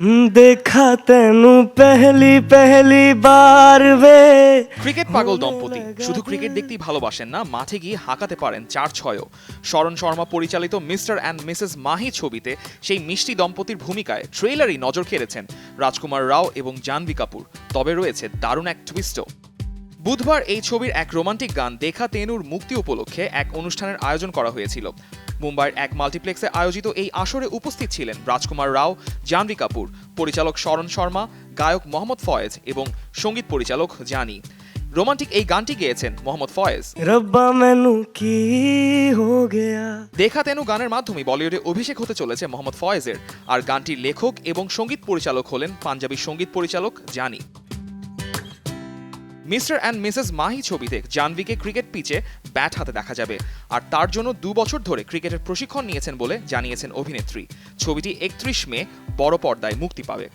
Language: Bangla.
দেখা পেহলি পেহলি বার বে ক্রিকেট পাগল দম্পতি। শুধু ক্রিকেট দেখতেই ভালোবাসেন না মাঠে গিয়ে হাঁকাতে পারেন চার ছয়ও। শরণ শর্মা পরিচালিত মিস্টার অ্যান্ড মিসেস মাহি ছবিতে সেই মিষ্টি দম্পতির ভূমিকায় ট্রেলারই নজর খেড়েছেন রাজকুমার রাও এবং জানবি কাপুর। তবে রয়েছে দারুণ এক টুইস্টও বুধবার এই ছবির এক রোমান্টিক গান দেখা তেনুর মুক্তি উপলক্ষে এক অনুষ্ঠানের আয়োজন করা হয়েছিল। মুম্বাইয়ের এক মাল্টিপ্লেক্সে আয়োজিত এই আসরে উপস্থিত ছিলেন রাজকুমার রাও জানভি কাপুর পরিচালক শরণ শর্মা গায়ক মোহাম্মদ ফয়েজ এবং সংগীত পরিচালক জানি। রোমান্টিক এই গানটি গেয়েছেন মোহাম্মদ ফয়েজ। দেখা তেনু গানের মাধ্যমে বলিউডে অভিষেক হতে চলেছে মোহাম্মদ ফয়েজের। আর গানটির লেখক এবং সংগীত পরিচালক হলেন পাঞ্জাবি সংগীত পরিচালক জানি। মিস্টার অ্যান্ড মিসেস মাহি ছবিতে জাহ্নবীকে ক্রিকেট পিচে ব্যাট হাতে দেখা যাবে। আর তার জন্য দু বছর ধরে ক্রিকেটের প্রশিক্ষণ নিয়েছেন বলে জানিয়েছেন অভিনেত্রী। ছবিটি একত্রিশ মে বড় পর্দায় মুক্তি পাবে।